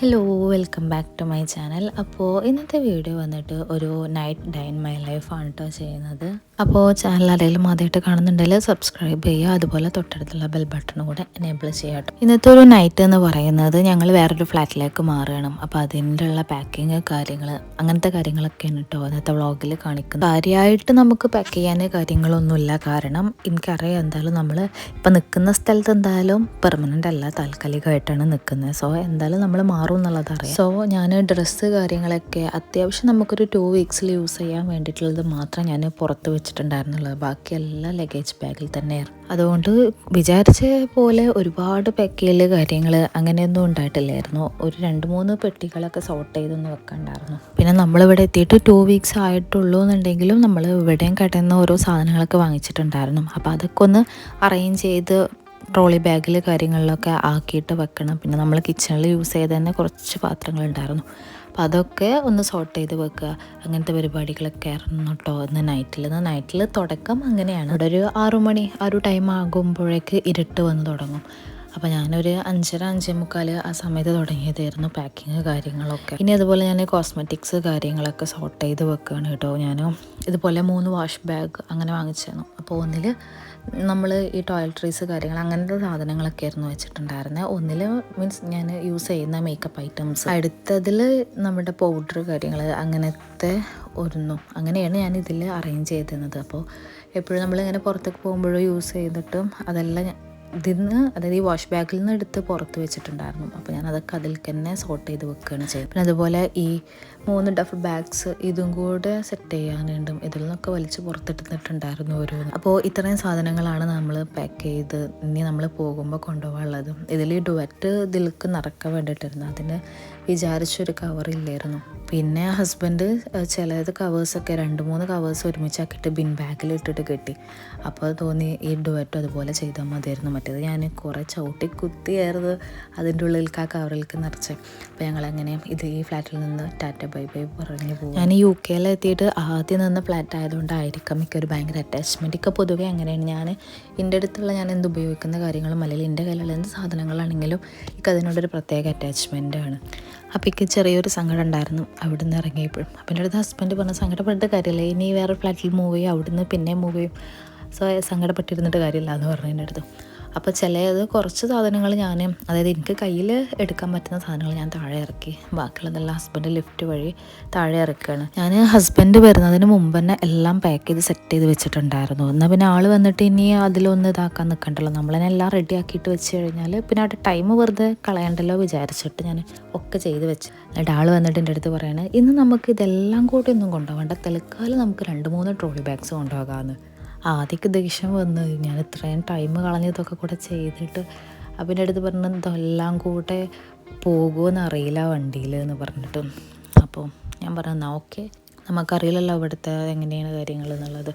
Hello welcome back to my channel അപ്പോൾ ഇന്നത്തെ video വന്നിട്ട് ഒരു നൈറ്റ് ഡൈൻ മൈ ലൈഫ് ആണ് കേട്ടോ ചെയ്യുന്നത്. അപ്പോൾ ചാനൽ ആരെങ്കിലും ആദ്യമായിട്ട് കാണുന്നുണ്ടെങ്കിൽ സബ്സ്ക്രൈബ് ചെയ്യുക. അതുപോലെ തൊട്ടടുത്തുള്ള ബെൽ ബട്ടണും കൂടെ എനേബിൾ ചെയ്യുക കേട്ടോ. ഇന്നത്തെ ഒരു നൈറ്റ് എന്ന് പറയുന്നത് ഞങ്ങൾ വേറൊരു ഫ്ലാറ്റിലേക്ക് മാറുകയാണ്. അപ്പോൾ അതിന്റെ ഉള്ള പാക്കിങ് കാര്യങ്ങൾ അങ്ങനത്തെ കാര്യങ്ങളൊക്കെയാണ് കേട്ടോ ഇന്നത്തെ വ്ളോഗിൽ കാണിക്കുന്നത്. കാര്യമായിട്ട് നമുക്ക് പാക്ക് ചെയ്യാൻ കാര്യങ്ങളൊന്നുമില്ല. കാരണം എനിക്കറിയാം എന്തായാലും നമ്മൾ ഇപ്പം നിൽക്കുന്ന സ്ഥലത്ത് എന്തായാലും പെർമനന്റ് അല്ല താൽക്കാലികമായിട്ടാണ് നിൽക്കുന്നത്. സോ എന്തായാലും നമ്മൾ മാറും എന്നുള്ളത് അറിയാം. സോ ഞാൻ ഡ്രസ്സ് കാര്യങ്ങളൊക്കെ അത്യാവശ്യം നമുക്കൊരു ടു വീക്സിൽ യൂസ് ചെയ്യാൻ വേണ്ടിയിട്ടുള്ളത് മാത്രം ഞാൻ പുറത്ത് വെച്ചിട്ടുണ്ടായിരുന്നുള്ളത് ബാക്കി എല്ലാ ലഗേജ് ബാഗിൽ തന്നെയായിരുന്നു. അതുകൊണ്ട് വിചാരിച്ച പോലെ ഒരുപാട് പാക്കിയൽ കാര്യങ്ങൾ അങ്ങനെയൊന്നും ഉണ്ടായിട്ടില്ലായിരുന്നു. ഒരു രണ്ട് മൂന്ന് പെട്ടികളൊക്കെ സോർട്ട് ചെയ്തൊന്ന് വെക്കണ്ടായിരുന്നു. പിന്നെ നമ്മളിവിടെ എത്തിയിട്ട് ടു വീക്സ് ആയിട്ടുള്ളൂ എന്നുണ്ടെങ്കിലും നമ്മൾ ഇവിടെയും കടയിൽ ഓരോ സാധനങ്ങളൊക്കെ വാങ്ങിച്ചിട്ടുണ്ടായിരുന്നു. അപ്പോൾ അതൊക്കെ ഒന്ന് അറേഞ്ച് ചെയ്ത് ട്രോളി ബാഗിൽ കാര്യങ്ങളിലൊക്കെ ആക്കിയിട്ട് വെക്കണം. പിന്നെ നമ്മൾ കിച്ചണിൽ യൂസ് ചെയ്ത് തന്നെ കുറച്ച് പാത്രങ്ങളുണ്ടായിരുന്നു. അപ്പോൾ അതൊക്കെ ഒന്ന് സോർട്ട് ചെയ്ത് വെക്കുക. അങ്ങനത്തെ പരിപാടികളൊക്കെ ആയിരുന്നു കേട്ടോ ഇന്ന് നൈറ്റിൽ ഇന്ന് നൈറ്റിൽ തുടക്കം അങ്ങനെയാണ്. ഇവിടെ ഒരു ആറു മണി ആ ഒരു ടൈം ആകുമ്പോഴേക്ക് ഇരുട്ട് വന്ന് തുടങ്ങും. അപ്പോൾ ഞാനൊരു അഞ്ചര അഞ്ചേ മുക്കാൽ ആ സമയത്ത് തുടങ്ങിയതായിരുന്നു പാക്കിങ് കാര്യങ്ങളൊക്കെ. ഇനി അതുപോലെ ഞാൻ കോസ്മെറ്റിക്സ് കാര്യങ്ങളൊക്കെ സോർട്ട് ചെയ്ത് വെക്കുകയാണ് കേട്ടോ. ഞാൻ ഇതുപോലെ മൂന്ന് വാഷ് ബാഗ് അങ്ങനെ വാങ്ങിച്ചിരുന്നു അപ്പോൾ ഒന്നിൽ നമ്മൾ ഈ ടോയ്ലറ്ററീസ് കാര്യങ്ങൾ അങ്ങനത്തെ സാധനങ്ങളൊക്കെ ആയിരുന്നു വെച്ചിട്ടുണ്ടായിരുന്നത് ഒന്നിൽ മീൻസ് ഞാൻ യൂസ് ചെയ്യുന്ന മേക്കപ്പ് ഐറ്റംസ് അടുത്തതിൽ നമ്മുടെ പൗഡർ കാര്യങ്ങൾ അങ്ങനത്തെ ഒരുന്നു അങ്ങനെയാണ് ഞാൻ ഇതിൽ അറേഞ്ച് ചെയ്തിരുന്നത്. അപ്പോൾ എപ്പോഴും നമ്മളിങ്ങനെ പുറത്തേക്ക് പോകുമ്പോഴും യൂസ് ചെയ്തിട്ടും അതെല്ലാം ഇതിന്ന് അതായത് ഈ വാഷ് ബാഗിൽ നിന്ന് എടുത്ത് പുറത്ത് വെച്ചിട്ടുണ്ടായിരുന്നു. അപ്പോൾ ഞാൻ അതൊക്കെ അതിൽ തന്നെ സോർട്ട് ചെയ്ത് വെക്കുകയാണ് ചെയ്യുന്നത് പിന്നെ അതുപോലെ ഈ മൂന്ന് ഡഫ് ബാഗ്സ് ഇതും കൂടെ സെറ്റ് ചെയ്യാനുണ്ട്. ഇതിൽ നിന്നൊക്കെ വലിച്ച് പുറത്തിട്ടിട്ടുണ്ടായിരുന്നു ഓരോന്ന്. അപ്പോൾ ഇത്രയും സാധനങ്ങളാണ് നമ്മൾ പാക്ക് ചെയ്ത് ഇനി നമ്മൾ പോകുമ്പോൾ കൊണ്ടുപോകാനുള്ളത്. ഇതിൽ ഡുവറ്റ് ഇതിലേക്ക് നിറക്കാൻ വേണ്ടിയിട്ടായിരുന്നു. അതിന് വിചാരിച്ചൊരു കവറില്ലായിരുന്നു പിന്നെ ഹസ്ബൻഡ് ചിലത് കവേഴ്സൊക്കെ രണ്ട് മൂന്ന് കവേഴ്സ് ഒരുമിച്ചാക്കിയിട്ട് ബിൻ ബാഗിൽ ഇട്ടിട്ട് കെട്ടി. അപ്പോൾ തോന്നി ഈ ഡുവറ്റ് അതുപോലെ ചെയ്താൽ മതിയായിരുന്നു. മറ്റേത് ഞാൻ കുറേ ചവിട്ടി കുത്തിയായിരുന്നു അതിന്റെ ഉള്ളിലേക്ക് ആ കവറിലേക്ക് നിറച്ച്. അപ്പോൾ ഞങ്ങൾ അങ്ങനെ ഇത് ഈ ഫ്ലാറ്റിൽ നിന്ന് ടാറ്റ ബൈ ബൈ പറഞ്ഞു പോകും ഞാൻ യു കെയിലെത്തിയിട്ട് ആദ്യം നിന്ന് ഫ്ലാറ്റ് ആയതുകൊണ്ടായിരിക്കാം എനിക്കൊരു ഭയങ്കര അറ്റാച്ച്മെന്റ് ഒക്കെ പൊതുവേ അങ്ങനെയാണ്. ഞാൻ എന്റെ അടുത്തുള്ള ഞാൻ എന്ത് ഉപയോഗിക്കുന്ന കാര്യങ്ങളും അല്ലെങ്കിൽ എന്റെ കയ്യിലുള്ള എന്ത് സാധനങ്ങളാണെങ്കിലും എനിക്ക് അതിനോടൊരു പ്രത്യേക അറ്റാച്ച്മെന്റ് ആണ്. അപ്പോൾ എനിക്ക് ചെറിയൊരു സങ്കടം ഉണ്ടായിരുന്നു അവിടെ നിന്ന് ഇറങ്ങിയപ്പോഴും അപ്പം എന്റെ അടുത്ത് ഹസ്ബൻഡ് പറഞ്ഞ സങ്കടപ്പെട്ടിട്ട് കാര്യമില്ല. ഇനി വേറെ ഫ്ലാറ്റിൽ മൂവ് ചെയ്യും. അവിടുന്ന് പിന്നെ മൂവ് ചെയ്യും. സോ സങ്കടപ്പെട്ടിരുന്നിട്ട് കാര്യമില്ല എന്ന് പറഞ്ഞു എന്റെ അടുത്ത്. അപ്പോൾ ചിലത് കുറച്ച് സാധനങ്ങൾ ഞാൻ അതായത് എനിക്ക് കയ്യിൽ എടുക്കാൻ പറ്റുന്ന സാധനങ്ങൾ ഞാൻ താഴെ ഇറക്കി. ബാക്കിയുള്ളതെല്ലാം ഹസ്ബൻഡ് ലിഫ്റ്റ് വഴി താഴെ ഇറക്കുകയാണ് ഞാൻ ഹസ്ബൻഡ് വരുന്നതിന് മുമ്പ് തന്നെ എല്ലാം പാക്ക് ചെയ്ത് സെറ്റ് ചെയ്ത് വെച്ചിട്ടുണ്ടായിരുന്നു. എന്നാൽ പിന്നെ ആൾ വന്നിട്ട് ഇനി അതിലൊന്ന് ഇതാക്കാൻ നിൽക്കണ്ടല്ലോ നമ്മൾ തന്നെ എല്ലാം റെഡി ആക്കിയിട്ട് വെച്ച് കഴിഞ്ഞാൽ പിന്നെ അവിടെ ടൈം വെറുതെ കളയണ്ടല്ലോ വിചാരിച്ചിട്ട് ഞാൻ ഒക്കെ ചെയ്ത് വെച്ച്. എന്നിട്ട് ആൾ വന്നിട്ട് എന്റെ അടുത്ത് പറയണേ ഇന്ന് നമുക്ക് ഇതെല്ലാം കൂടി ഒന്നും കൊണ്ടുപോകണ്ട. തൽക്കാലം നമുക്ക് രണ്ട് മൂന്ന് ട്രോളി ബാഗ്സ് കൊണ്ടുപോകാമെന്ന് ആദ്യമൊക്കെ ദേഷ്യം വന്നു ഞാൻ ഇത്രയും ടൈം കളഞ്ഞതൊക്കെ കൂടെ ചെയ്തിട്ട് അപ്പന്റെ അടുത്ത് പറഞ്ഞു ഇതെല്ലാം കൂടെ പോകുമെന്നറിയില്ല വണ്ടിയിൽ എന്ന് പറഞ്ഞിട്ട്. അപ്പോൾ ഞാൻ പറഞ്ഞു എന്നാൽ ഓക്കെ നമുക്കറിയില്ലല്ലോ അവിടുത്തെ എങ്ങനെയാണ് കാര്യങ്ങൾ എന്നുള്ളത്.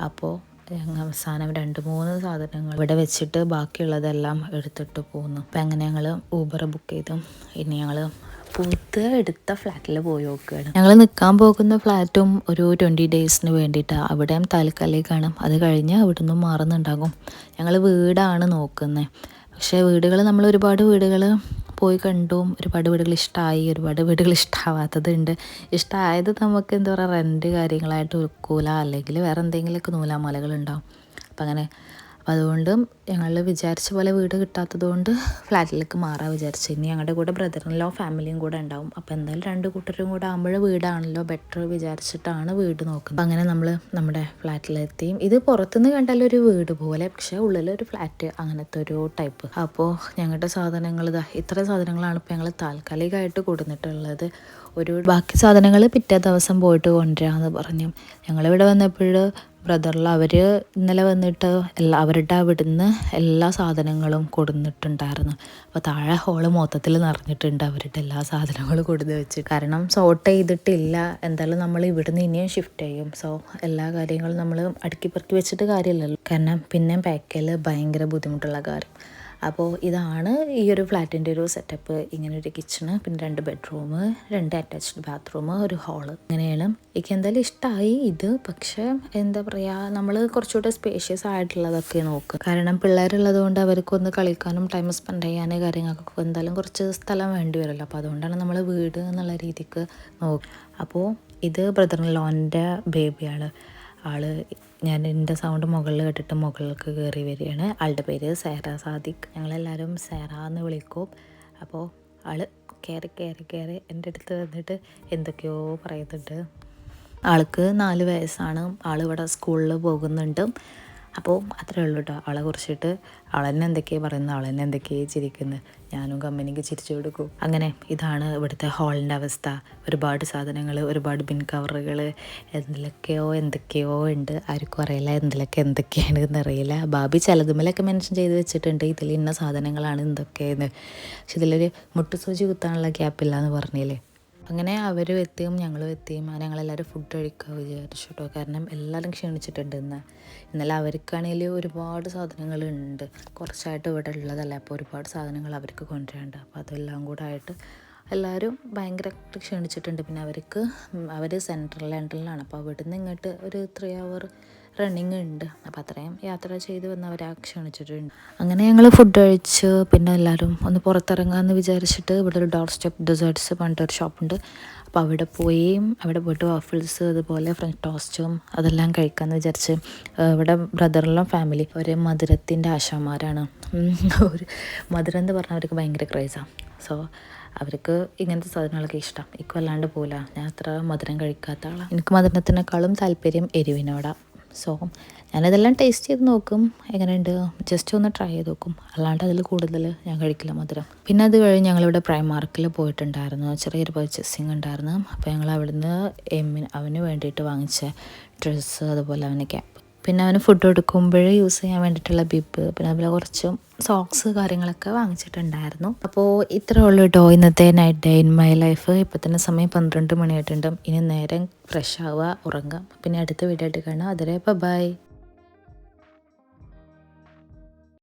അപ്പോൾ അവസാനം രണ്ട് മൂന്ന് സാധനങ്ങൾ ഇവിടെ വെച്ചിട്ട് ബാക്കിയുള്ളതെല്ലാം എടുത്തിട്ട് പോന്നു. അപ്പം അങ്ങനെ ഞങ്ങൾ ഊബർ ബുക്ക് ചെയ്തു. ഇനി ഞങ്ങൾ പുതുത് എടുത്ത ഫ്ലാറ്റിൽ പോയി നോക്കുകയാണ് ഞങ്ങൾ നിൽക്കാൻ പോകുന്ന ഫ്ലാറ്റും ഒരു ട്വന്റി ഡേയ്സിന് വേണ്ടിയിട്ടാണ് അവിടെയും താൽക്കാലികമാണ് അത് കഴിഞ്ഞ് അവിടെ നിന്നും മാറുന്നുണ്ടാകും. ഞങ്ങൾ വീടാണ് നോക്കുന്നത് പക്ഷേ വീടുകൾ നമ്മൾ ഒരുപാട് വീടുകൾ പോയി കണ്ടു. ഒരുപാട് വീടുകൾ ഇഷ്ടമായി ഒരുപാട് വീടുകൾ ഇഷ്ടമാവാത്തതുണ്ട് ഇഷ്ടമായത് നമുക്ക് എന്താ പറയുക റെന്റ് കാര്യങ്ങളായിട്ട് വെക്കൂല അല്ലെങ്കിൽ വേറെ എന്തെങ്കിലുമൊക്കെ നൂലാമലകളുണ്ടാവും. അപ്പം അങ്ങനെ അപ്പം അതുകൊണ്ട് ഞങ്ങൾ വിചാരിച്ച പോലെ വീട് കിട്ടാത്തത് കൊണ്ട് ഫ്ലാറ്റിലേക്ക് മാറാൻ വിചാരിച്ചു. ഇനി ഞങ്ങളുടെ കൂടെ ബ്രദറിനല്ലോ ഫാമിലിയും കൂടെ ഉണ്ടാവും. അപ്പോൾ എന്തായാലും രണ്ട് കൂട്ടരും കൂടെ ആകുമ്പോൾ വീടാണല്ലോ ബെറ്റർ വിചാരിച്ചിട്ടാണ് വീട് നോക്കുന്നത്. അങ്ങനെ നമ്മൾ നമ്മുടെ ഫ്ലാറ്റിലെത്തി. ഇത് പുറത്തുനിന്ന് കണ്ടാൽ ഒരു വീട് പോലെ പക്ഷേ ഉള്ളിലൊരു ഫ്ലാറ്റ് അങ്ങനത്തെ ഒരു ടൈപ്പ് അപ്പോൾ ഞങ്ങളുടെ സാധനങ്ങൾ ഇതാ ഇത്ര സാധനങ്ങളാണ് ഇപ്പോൾ ഞങ്ങൾ താൽക്കാലികമായിട്ട് കൊടുത്തിട്ടുള്ളത്. ഒരു ബാക്കി സാധനങ്ങൾ പിറ്റേ ദിവസം പോയിട്ട് കൊണ്ടുവരാമെന്ന് പറഞ്ഞു. ഞങ്ങളിവിടെ വന്നപ്പോൾ ബ്രദറിൽ അവർ ഇന്നലെ വന്നിട്ട് എല്ലാ അവരുടെ അവിടുന്ന് എല്ലാ സാധനങ്ങളും കൊടുന്നിട്ടുണ്ടായിരുന്നു. അപ്പോൾ താഴെ ഹോൾ മൊത്തത്തിൽ നിറഞ്ഞിട്ടുണ്ട് അവരുടെ എല്ലാ സാധനങ്ങളും കൊടുത്ത് വെച്ച് കാരണം സോർട്ട് ചെയ്തിട്ടില്ല. എന്തായാലും നമ്മൾ ഇവിടുന്ന് ഇനിയും ഷിഫ്റ്റ് ചെയ്യും. സോ എല്ലാ കാര്യങ്ങളും നമ്മൾ അടുക്കി പെറുക്കി വെച്ചിട്ട് കാര്യമില്ലല്ലോ. കാരണം പിന്നെ പാക്കൽ ഭയങ്കര ബുദ്ധിമുട്ടുള്ള കാര്യം. അപ്പോൾ ഇതാണ് ഈ ഒരു ഫ്ലാറ്റിന്റെ ഒരു സെറ്റപ്പ്. ഇങ്ങനെ ഒരു കിച്ചണ് പിന്നെ രണ്ട് ബെഡ്റൂം രണ്ട് അറ്റാച്ച്ഡ് ബാത്റൂം ഒരു ഹാൾ ഇങ്ങനെയാണ്. എനിക്ക് എന്തായാലും ഇഷ്ടമായി ഇത്. പക്ഷേ എന്താ പറയുക നമ്മൾ കുറച്ചുകൂടെ സ്പേഷ്യസ് ആയിട്ടുള്ളതൊക്കെ നോക്കുക കാരണം പിള്ളേരുള്ളത് കൊണ്ട് അവർക്കൊന്ന് കളിക്കാനും ടൈം സ്പെൻഡ് ചെയ്യാനും കാര്യങ്ങൾക്കൊക്കെ എന്തായാലും കുറച്ച് സ്ഥലം വേണ്ടി വരുമല്ലോ. അപ്പോൾ അതുകൊണ്ടാണ് നമ്മൾ വീട് എന്നുള്ള രീതിക്ക് നോക്കുക അപ്പോൾ ഇത് ബ്രദർ ലോന്റെ ബേബിയാണ് ആൾ ഞാൻ എന്റെ സൗണ്ട് മുകളിൽ കേട്ടിട്ട് മുകളിലേക്ക് കയറി വരികയാണ്. ആളുടെ പേര് സേറ സാദിഖ്. ഞങ്ങളെല്ലാവരും സേറ എന്ന് വിളിക്കും. അപ്പോൾ ആൾ കയറി കയറി കയറി എന്റെ അടുത്ത് വന്നിട്ട് എന്തൊക്കെയോ പറയുന്നുണ്ട്. ആൾക്ക് നാല് വയസ്സാണ്. ആളിവിടെ സ്കൂളിൽ പോകുന്നുണ്ട്. അപ്പോൾ അത്രേ ഉള്ളൂ കേട്ടോ ആളെ കുറിച്ചിട്ട് ആളെന്നെ എന്തൊക്കെയാണ് പറയുന്നത്? ആളെന്നെ എന്തൊക്കെയാണ് ചിരിക്കുന്നത് ഞാനും കമ്പനിക്ക് ചിരിച്ചു കൊടുക്കും. അങ്ങനെ ഇതാണ് ഇവിടുത്തെ ഹാളിന്റെ അവസ്ഥ. ഒരുപാട് സാധനങ്ങൾ ഒരുപാട് ബിൻ കവറുകൾ എന്തിലൊക്കെയോ എന്തൊക്കെയോ ഉണ്ട്. ആർക്കും അറിയില്ല എന്തിലൊക്കെ എന്തൊക്കെയാണ് എന്നറിയില്ല ബാബി ചിലതുമലൊക്കെ മെൻഷൻ ചെയ്ത് വെച്ചിട്ടുണ്ട്. ഇതിൽ ഇന്ന സാധനങ്ങളാണ് എന്തൊക്കെയെന്ന് പക്ഷെ ഇതിലൊരു മുട്ടുസൂചി കുത്താനുള്ള ഗ്യാപ്പില്ല എന്ന് പറഞ്ഞില്ലേ? അങ്ങനെ അവർ എത്തിയും ഞങ്ങളും എത്തിയും ഞങ്ങളെല്ലാവരും ഫുഡ് കഴിക്കുക വിചാരിച്ചു കേട്ടോ കാരണം എല്ലാവരും ക്ഷീണിച്ചിട്ടുണ്ട് ഇന്ന്. ഇന്നലെ അവർക്കാണെങ്കിൽ ഒരുപാട് സാധനങ്ങളുണ്ട്. കുറച്ചായിട്ട് ഇവിടെ ഉള്ളതല്ല. അപ്പോൾ ഒരുപാട് സാധനങ്ങൾ അവർക്ക് കൊണ്ടുവരാനുണ്ട്. അപ്പോൾ അതെല്ലാം കൂടെ ആയിട്ട് എല്ലാവരും ഭയങ്കരമായിട്ട് ക്ഷീണിച്ചിട്ടുണ്ട്. പിന്നെ അവർക്ക് അവർ സെൻട്രൽ ലണ്ടനിലാണ് അപ്പോൾ അവിടുന്ന് ഇങ്ങോട്ട് ഒരു ത്രീ അവർ റണ്ണിങ് ഉണ്ട്. അപ്പം അത്രയും യാത്ര ചെയ്ത് വന്ന് അവരെ ക്ഷണിച്ചിട്ടുണ്ട്. അങ്ങനെ ഞങ്ങൾ ഫുഡ് കഴിച്ച് പിന്നെ എല്ലാവരും ഒന്ന് പുറത്തിറങ്ങാമെന്ന് വിചാരിച്ചിട്ട് ഇവിടെ ഒരു ഡോർ സ്റ്റെപ്പ് ഡെസേർട്ട്സ് പറഞ്ഞിട്ടൊരു ഷോപ്പുണ്ട് അപ്പോൾ അവിടെ പോയി അവിടെ പോയിട്ട് വാഫിൾസ് അതുപോലെ ഫ്രഞ്ച് ടോസ്റ്റും അതെല്ലാം കഴിക്കാമെന്ന് വിചാരിച്ച് ഇവിടെ ബ്രദറിലും ഫാമിലി ഒരു മധുരത്തിന്റെ ആശാന്മാരാണ്. ഉം, ഒരു മധുരം എന്ന് പറഞ്ഞാൽ അവർക്ക് ഭയങ്കര ക്രേസാണ് സോ അവർക്ക് ഇങ്ങനത്തെ സാധനങ്ങളൊക്കെ ഇഷ്ടം. ഇക്കുവല്ലാണ്ട് വല്ലാണ്ട് പോല ഞാൻ അത്ര മധുരം കഴിക്കാത്ത ആളാണ് എനിക്ക് മധുരത്തിനേക്കാളും താല്പര്യം എരിവിനോടാണ് സോ ഞാനതെല്ലാം ടേസ്റ്റ് ചെയ്ത് നോക്കും. എങ്ങനെയുണ്ട്? ജസ്റ്റ് ഒന്ന് ട്രൈ ചെയ്ത് നോക്കും. അല്ലാണ്ട് അതിൽ കൂടുതൽ ഞാൻ കഴിക്കില്ല മധുരം. പിന്നെ അത് കഴിഞ്ഞ് ഞങ്ങളിവിടെ പ്രൈമാർക്കിൽ പോയിട്ടുണ്ടായിരുന്നു. ചെറിയൊരു പർച്ചേസിങ് ഉണ്ടായിരുന്നു. അപ്പോൾ ഞങ്ങൾ അവിടുന്ന് എമ്മിന് അവന് വേണ്ടിയിട്ട് വാങ്ങിച്ച ഡ്രസ്സ് അതുപോലെ അവന് പിന്നെ അവന് ഫുഡ് കൊടുക്കുമ്പോൾ യൂസ് ചെയ്യാൻ വേണ്ടിയിട്ടുള്ള ബിബ് പിന്നെ അതുപോലെ കുറച്ച് സോക്സ് കാര്യങ്ങളൊക്കെ വാങ്ങിച്ചിട്ടുണ്ടായിരുന്നു. അപ്പോൾ ഇത്രേ ഉള്ളൂ കേട്ടോ ഇന്നത്തെ night day in my life ഇപ്പോൾ തന്നെ സമയം പന്ത്രണ്ട് മണിയായിട്ടുണ്ട്. ഇനി നേരം ഫ്രഷ് ആവുക ഉറങ്ങാം പിന്നെ അടുത്ത വീഡിയോ ആയിട്ട് കാണാം. അതുവരെ ബൈ